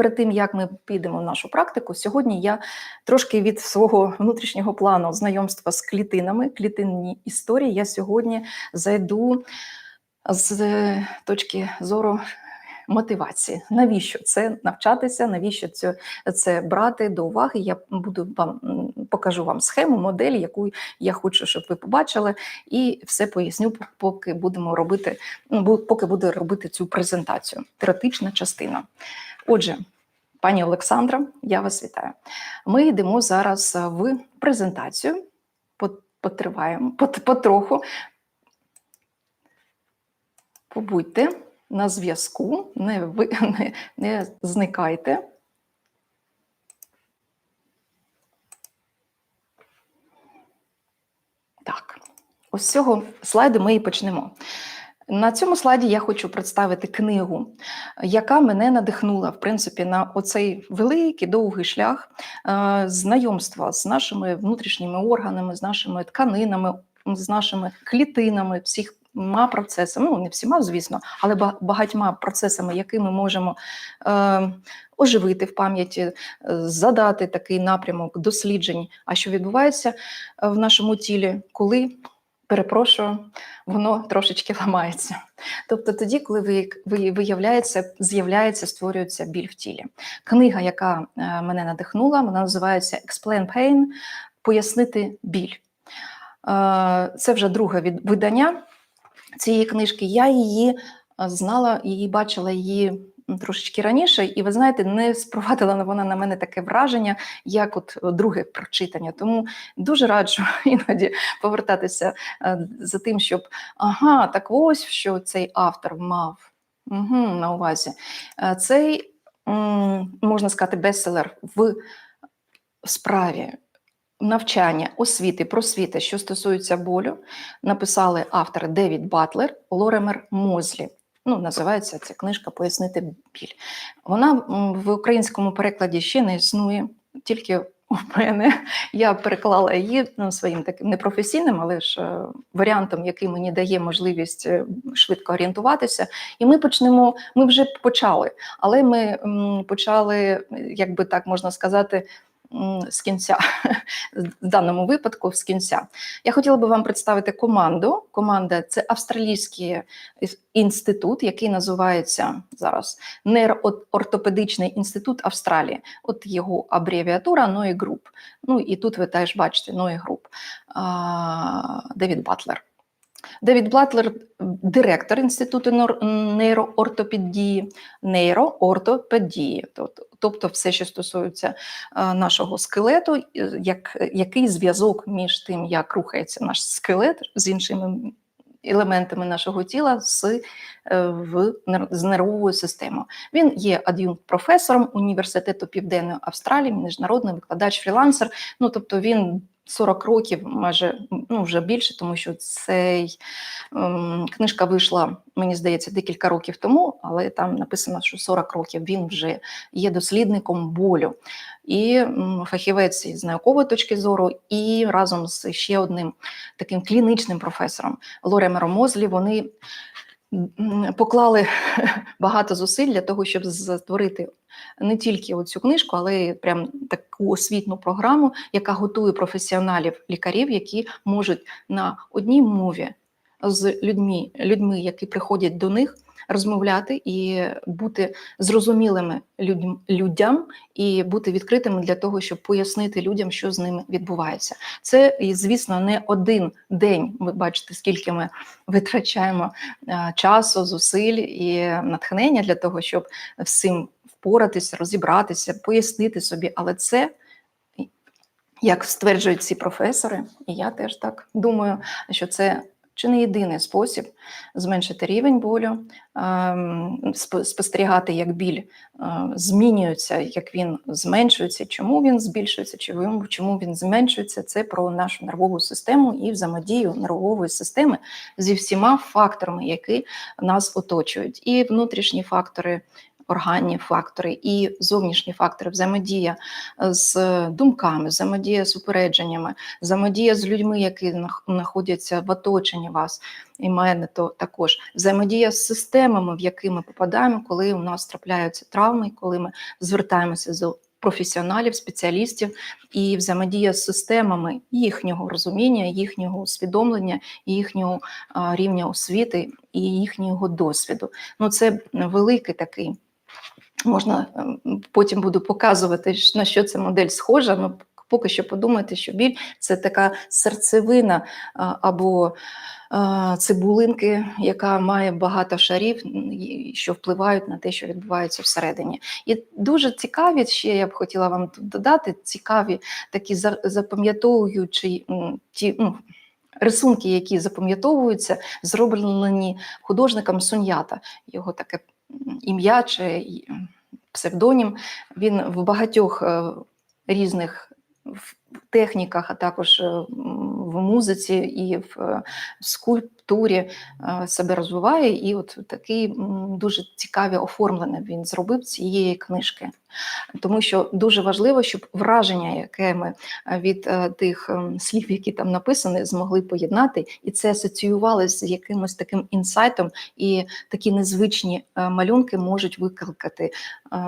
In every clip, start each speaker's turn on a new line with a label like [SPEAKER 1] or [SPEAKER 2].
[SPEAKER 1] перед тим як ми підемо в нашу практику, сьогодні я трошки від свого внутрішнього плану знайомства з клітинами, клітинні історії. Я сьогодні зайду з точки зору мотивації. Навіщо це навчатися? Навіщо це, це брати до уваги? Я буду вам покажу вам схему, модель, яку я хочу, щоб ви побачили, і все поясню, поки будемо робити, поки буду робити цю презентацію. Теоретична частина. Отже. Пані Олександра, я вас вітаю. Ми йдемо зараз в презентацію. Пот- Потриваємо пот- потроху. Побудьте на зв'язку, не, ви, не, не зникайте. Так, ось з цього слайду ми і почнемо. На цьому слайді я хочу представити книгу, яка мене надихнула, в принципі, на оцей великий довгий шлях е, знайомства з нашими внутрішніми органами, з нашими тканинами, з нашими клітинами, всіма процесами, ну не всіма, звісно, але багатьма процесами, які ми можемо е, оживити в пам'яті, е, задати такий напрямок досліджень, а що відбувається е, в нашому тілі, коли. Перепрошую, воно трошечки ламається. Тобто тоді, коли ви виявляється, з'являється, створюється біль в тілі. Книга, яка е, мене надихнула, вона називається Explain Pain Пояснити біль. Е, Це вже друге від, видання цієї книжки. Я її е, знала, її бачила її трошечки раніше, і ви знаєте, не спровадила вона на мене таке враження, як от е, друге прочитання. Тому дуже раджу іноді повертатися е, за тим, щоб ага, так ось що цей автор мав угу, на увазі. Цей, можна сказати, бестселер в справі навчання, освіти, просвіти, що стосується болю, написали автори Девід Батлер, Лоремер Мозлі. Ну, називається ця книжка Пояснити біль. Вона в українському перекладі ще не існує, тільки у мене. Я переклала її ну, своїм таким непрофесійним, але ж е, варіантом, який мені дає можливість е, швидко орієнтуватися. І ми почнемо. Ми вже почали, але ми почали, як би так можна сказати, з кінця, в даному випадку з кінця. Я хотіла би вам представити команду. Команда це австралійський інститут, який називається зараз Нейроортопедичний інститут Австралії. От його абревіатура NOE Group. Ну і тут ви теж бачите Group. А, Девід Батлер. Девід Батлер, директор Інституту нейроортопедії, нейроортопедії, тобто, все, що стосується е, нашого скелету, е, як, який зв'язок між тим, як рухається наш скелет з іншими елементами нашого тіла з, е, в, з нервовою системою. Він є ад'юнкт-професором Університету Південної Австралії, міжнародний викладач, фрілансер. Ну, тобто він 40 років, майже ну, вже більше, тому що цей ем, книжка вийшла, мені здається, декілька років тому, але там написано, що 40 років він вже є дослідником болю. І м, фахівець з наукової точки зору, і разом з ще одним таким клінічним професором Лоремером Мозлі вони поклали багато зусиль для того, щоб створити не тільки оцю книжку, але й прям таку освітну програму, яка готує професіоналів, лікарів, які можуть на одній мові з людьми, людьми, які приходять до них, розмовляти і бути зрозумілими людям, і бути відкритими для того, щоб пояснити людям, що з ними відбувається. Це, звісно, не один день. Ви бачите, скільки ми витрачаємо е, часу, зусиль і натхнення для того, щоб цим впоратися, розібратися, пояснити собі, але це. Як стверджують ці професори, і я теж так думаю, що це чи не єдиний спосіб зменшити рівень болю, ем, спостерігати, як біль е, змінюється, як він зменшується, чому він збільшується, чому він зменшується. Це про нашу нервову систему і взаємодію нервової системи зі всіма факторами, які нас оточують, і внутрішні фактори. Органні фактори і зовнішні фактори, взаємодія з думками, взаємодія з упередженнями, взаємодія з людьми, які знаходяться в оточенні вас і мене, то також взаємодія з системами, в які ми попадаємо, коли у нас трапляються травми, коли ми звертаємося до професіоналів, спеціалістів і взаємодія з системами їхнього розуміння, їхнього усвідомлення, їхнього рівня освіти і їхнього досвіду. Ну це великий такий. Можна ем, потім буду показувати, на що ця модель схожа. Ну поки що подумайте, що біль це така серцевина або цибулинки, яка має багато шарів, що впливають на те, що відбувається всередині. І дуже цікаві, ще я б хотіла вам тут додати, цікаві такі запам'ятовуючі ті. ну, Рисунки, які запам'ятовуються, зроблені художником Сунята. Його таке ім'я чи псевдонім. Він в багатьох е, різних техніках, а також е, в музиці і в е, скульптурі е, себе розвиває. І от такий дуже цікаве оформлене він зробив цієї книжки тому що дуже важливо, щоб враження, яке ми е, від е, тих ем, слів, які там написані, змогли поєднати, і це асоціювалося з якимось таким інсайтом, і такі незвичні малюнки можуть викликати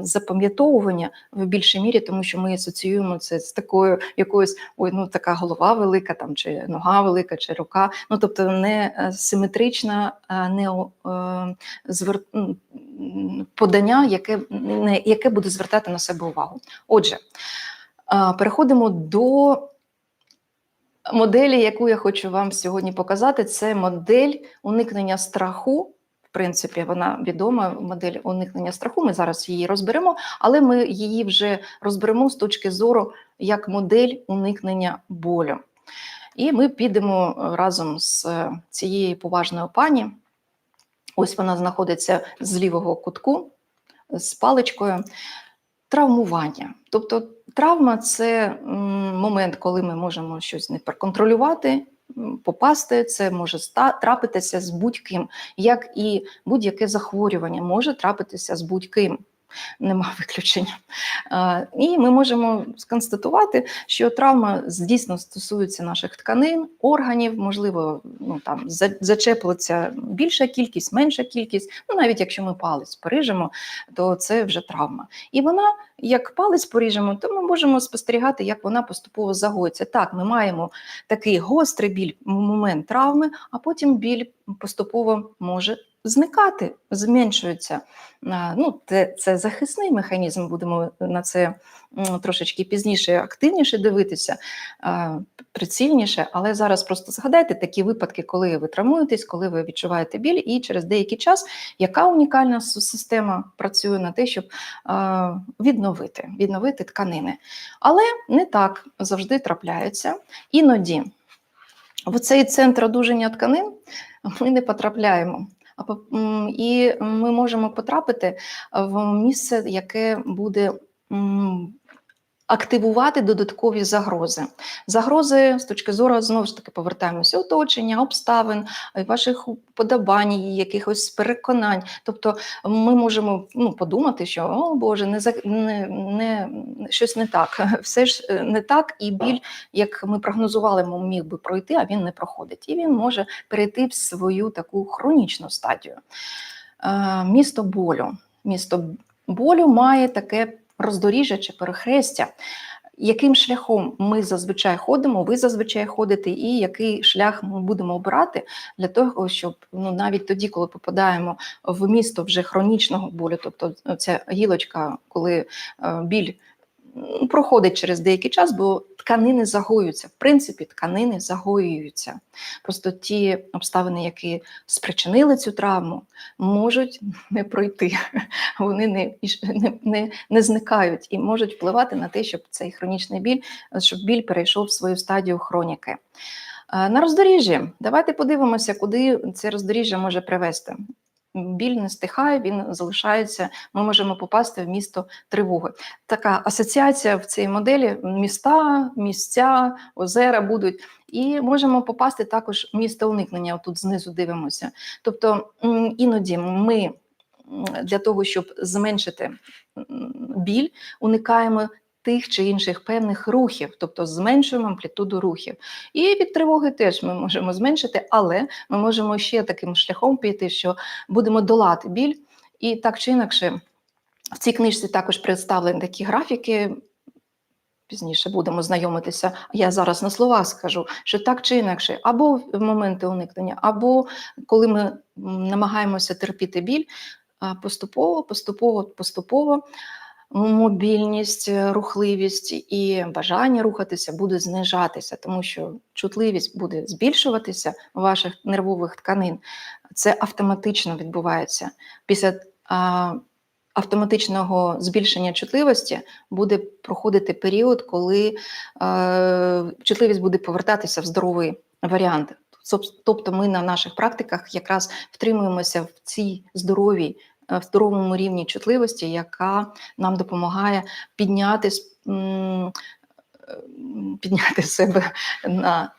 [SPEAKER 1] запам'ятовування в більшій мірі, тому що ми асоціюємо це з такою якоюсь ой, ну така голова велика, там чи нога велика, чи рука. Ну тобто не симетрична, звер... подання, яке яке буде звертати на себе увагу. Отже, переходимо до моделі, яку я хочу вам сьогодні показати. Це модель уникнення страху. В принципі, вона відома модель уникнення страху. Ми зараз її розберемо, але ми її вже розберемо з точки зору як модель уникнення болю. І ми підемо разом з цією поважною пані. Ось вона знаходиться з лівого кутку з паличкою травмування. Тобто травма це момент, коли ми можемо щось не проконтролювати, попасти, це може трапитися з будь-ким, як і будь-яке захворювання може трапитися з будь-ким нема виключення. І ми можемо сконстатувати, що травма дійсно стосується наших тканин, органів, можливо, ну там зачеплиться більша кількість, менша кількість. Ну навіть якщо ми палець поріжемо, то це вже травма. І вона, як палець поріжемо, то ми можемо спостерігати, як вона поступово загоїться. Так, ми маємо такий гострий біль момент травми, а потім біль поступово може зникати, зменшуються. Ну, Це захисний механізм, будемо на це трошечки пізніше, активніше дивитися, прицільніше. Але зараз просто згадайте такі випадки, коли ви травмуєтесь, коли ви відчуваєте біль, і через деякий час яка унікальна система працює на те, щоб відновити, відновити тканини. Але не так завжди трапляється. Іноді в цей центр одужання тканин ми не потрапляємо. І ми можемо потрапити в місце, яке буде активувати додаткові загрози. Загрози з точки зору знову ж таки повертаємося оточення, обставин, ваших подобань, якихось переконань. Тобто ми можемо ну, подумати, що о Боже, не не, не щось не так, все ж е, не так, і біль, як ми прогнозували, міг би пройти, а він не проходить. І він може перейти в свою таку хронічну стадію. Е, місто болю. Місто болю має таке роздоріжжя чи перехрестя, яким шляхом ми зазвичай ходимо, ви зазвичай ходите, і який шлях ми будемо обирати для того, щоб ну навіть тоді, коли попадаємо в місто вже хронічного болю, тобто ця гілочка, коли е, біль проходить через деякий час, бо тканини загоюються. В принципі, тканини загоюються. Просто ті обставини, які спричинили цю травму, можуть не пройти. Вони не, не, не, не зникають і можуть впливати на те, щоб цей хронічний біль, щоб біль перейшов в свою стадію хроніки. На роздоріжжі, давайте подивимося, куди це роздоріжжя може привести біль не стихає, він залишається. Ми можемо попасти в місто тривоги. Така асоціація в цій моделі: міста, місця, озера будуть. І можемо попасти також в місто уникнення. Тут знизу дивимося. Тобто іноді ми для того, щоб зменшити біль, уникаємо тих чи інших певних рухів, тобто зменшуємо амплітуду рухів. І від тривоги теж ми можемо зменшити, але ми можемо ще таким шляхом піти, що будемо долати біль, і так чи інакше. В цій книжці також представлені такі графіки. Пізніше будемо знайомитися. Я зараз на словах скажу, що так чи інакше, або в моменти уникнення, або коли ми намагаємося терпіти біль, поступово, поступово, поступово мобільність, е, рухливість і бажання рухатися буде знижатися, тому що чутливість буде збільшуватися ваших нервових тканин. Це автоматично відбувається. Після а, автоматичного збільшення чутливості буде проходити період, коли е, чутливість буде повертатися в здоровий варіант. Тобто ми на наших практиках якраз втримуємося в цій здоровій, в здоровому рівні чутливості, яка нам допомагає підняти, підняти себе на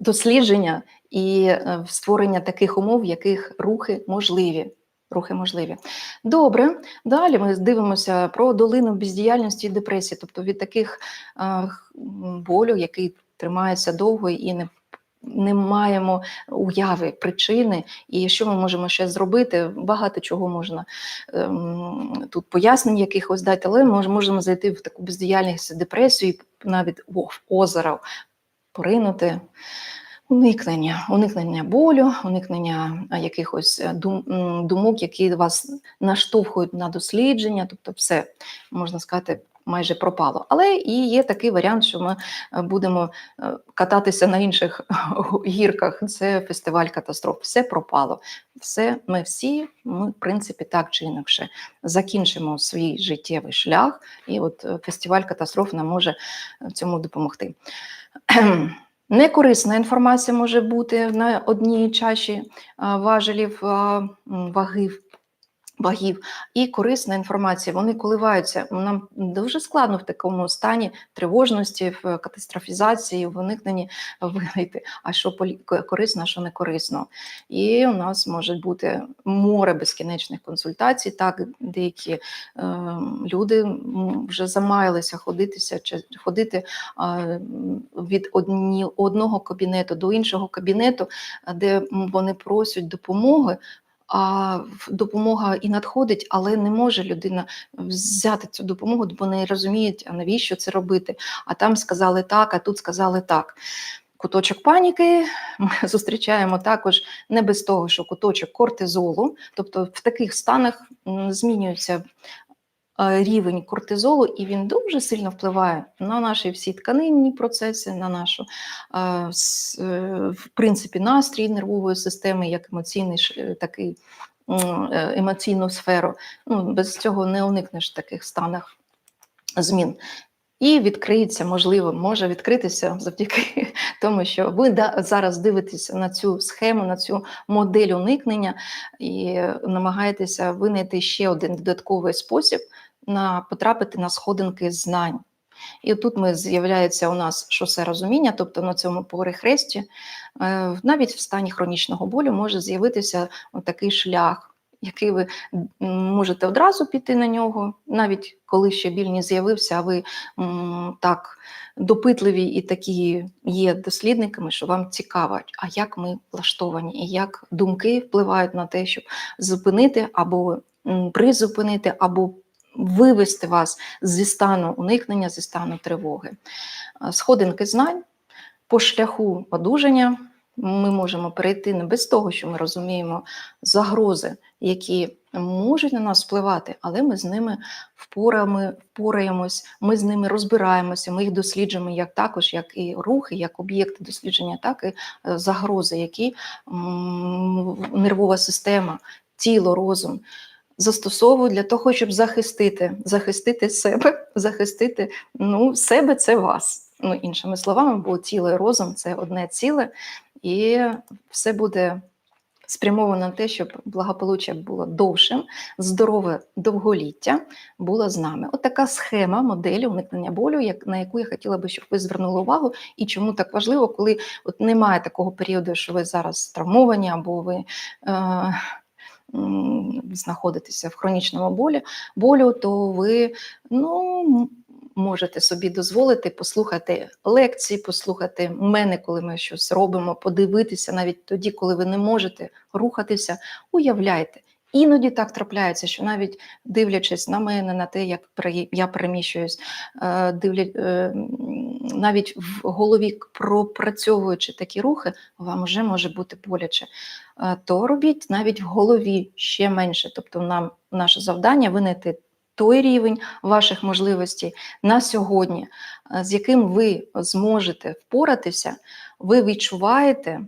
[SPEAKER 1] дослідження і е, створення таких умов, в яких рухи можливі. Рухи можливі. Добре, далі ми дивимося про долину бездіяльності і депресії, тобто від таких е, болю, який тримається довго і не, не маємо уяви, причини, і що ми можемо ще зробити. Багато чого можна ем, тут пояснень якихось дати, але ми можемо зайти в таку бездіяльність, депресію, і навіть в озеро поринути. Уникнення, уникнення болю, уникнення якихось е, дум, думок, які вас наштовхують на дослідження, тобто все можна сказати. Майже пропало, але і є такий варіант, що ми е, будемо е, кататися на інших гірках. Це фестиваль катастроф. Все пропало. Все, ми всі, ми, в принципі, так чи інакше закінчимо свій життєвий шлях, і от е, фестиваль катастроф нам може цьому допомогти. Некорисна інформація може бути на одній чаші важелів а, Вагів і корисна інформація, вони коливаються. Нам дуже складно в такому стані тривожності, в катастрофізації, в уникненні винайти, а що корисно, а що не корисно. І у нас може бути море безкінечних консультацій. Так, деякі е, люди вже замаялися ходитися чи ходити м, від одні, одного кабінету до іншого кабінету, де вони просять допомоги. А допомога і надходить, але не може людина взяти цю допомогу, бо не розуміють, а навіщо це робити. А там сказали так, а тут сказали так. Куточок паніки ми зустрічаємо також не без того, що куточок кортизолу, тобто в таких станах змінюється рівень кортизолу, і він дуже сильно впливає на наші всі тканинні процеси, на нашу е, е, в принципі настрій нервової системи, як емоційний е, такий е, емоційну сферу. Ну, без цього не уникнеш таких станах змін. І відкриється, можливо, може відкритися завдяки тому, що ви зараз дивитеся на цю схему, на цю модель уникнення і намагаєтеся винайти ще один додатковий спосіб на потрапити на сходинки знань. І тут ми з'являється у нас шосе розуміння, тобто на цьому перехресті, е, навіть в стані хронічного болю може з'явитися такий шлях, який ви можете одразу піти на нього, навіть коли ще біль не з'явився, а ви так допитливі і такі є дослідниками, що вам цікаво, а як ми влаштовані, і як думки впливають на те, щоб зупинити або призупинити, або вивести вас зі стану уникнення, зі стану тривоги. Е, Сходинки знань по шляху одужання ми можемо перейти не без того, що ми розуміємо загрози, які можуть на нас впливати, але ми з ними впорами, впораємось, ми з ними розбираємося, ми їх досліджуємо як також, як і рухи, як об'єкти дослідження, так і е, загрози, які нервова система, тіло, розум застосовують для того, щоб захистити, захистити себе, захистити ну, себе це вас. Ну, іншими словами, бо тіло і розум це одне ціле, і все буде спрямовано на те, щоб благополуччя було довшим, здорове довголіття було з нами. От така схема моделі уникнення болю, як, на яку я хотіла би, щоб ви звернули увагу, і чому так важливо, коли от немає такого періоду, що ви зараз травмовані або ви. Е, знаходитеся в хронічному болі, болю, то ви ну, можете собі дозволити послухати лекції, послухати мене, коли ми щось робимо, подивитися навіть тоді, коли ви не можете рухатися, уявляйте. Іноді так трапляється, що навіть дивлячись на мене, на те, як я переміщуюсь, е, е, навіть в голові пропрацьовуючи такі рухи, вам вже може бути боляче. Е, То робіть навіть в голові ще менше. Тобто, нам наше завдання винайти той рівень ваших можливостей на сьогодні, е, з яким ви зможете впоратися, ви відчуваєте.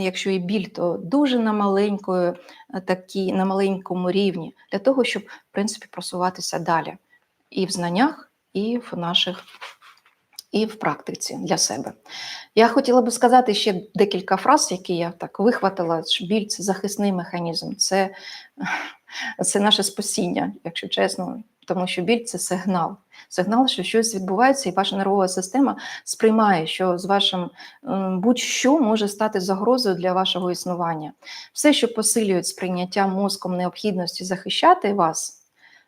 [SPEAKER 1] Якщо і біль, то дуже на маленької, е, такі, на маленькому рівні, для того, щоб в принципі просуватися далі і в знаннях, і в наших, і в практиці для себе. Я хотіла би сказати ще декілька фраз, які я так вихватила. Біль це захисний механізм, це, це наше спасіння, якщо чесно, тому що біль це сигнал. Сигнал, що щось відбувається, і ваша нервова система сприймає, що з вашим будь-що може стати загрозою для вашого існування. Все, що посилює сприйняття мозком необхідності захищати вас,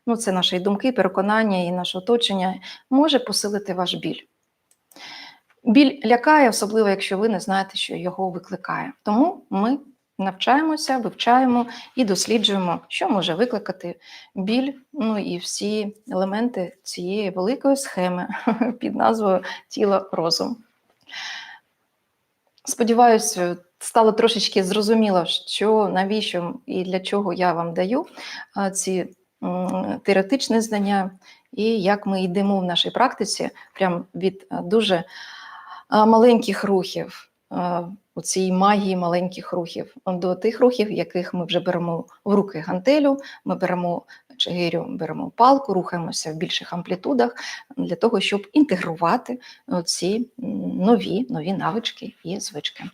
[SPEAKER 1] ну це наші думки, переконання і наше оточення, може посилити ваш біль. Біль лякає, особливо якщо ви не знаєте, що його викликає. Тому ми навчаємося, вивчаємо і досліджуємо, що може викликати біль, ну і всі елементи цієї великої схеми під назвою тіло розум. Сподіваюся, стало трошечки зрозуміло, що навіщо і для чого я вам даю ці теоретичні знання, і як ми йдемо в нашій практиці, прям від дуже маленьких рухів, у цій магії маленьких рухів, до тих рухів, яких ми вже беремо в руки гантелю, ми беремо чигирю, беремо палку, рухаємося в більших амплітудах для того, щоб інтегрувати ці нові, нові навички і звички.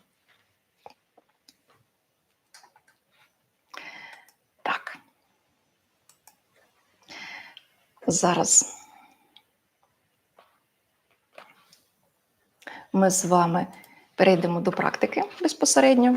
[SPEAKER 1] Так. Зараз ми з вами перейдемо до практики безпосередньо.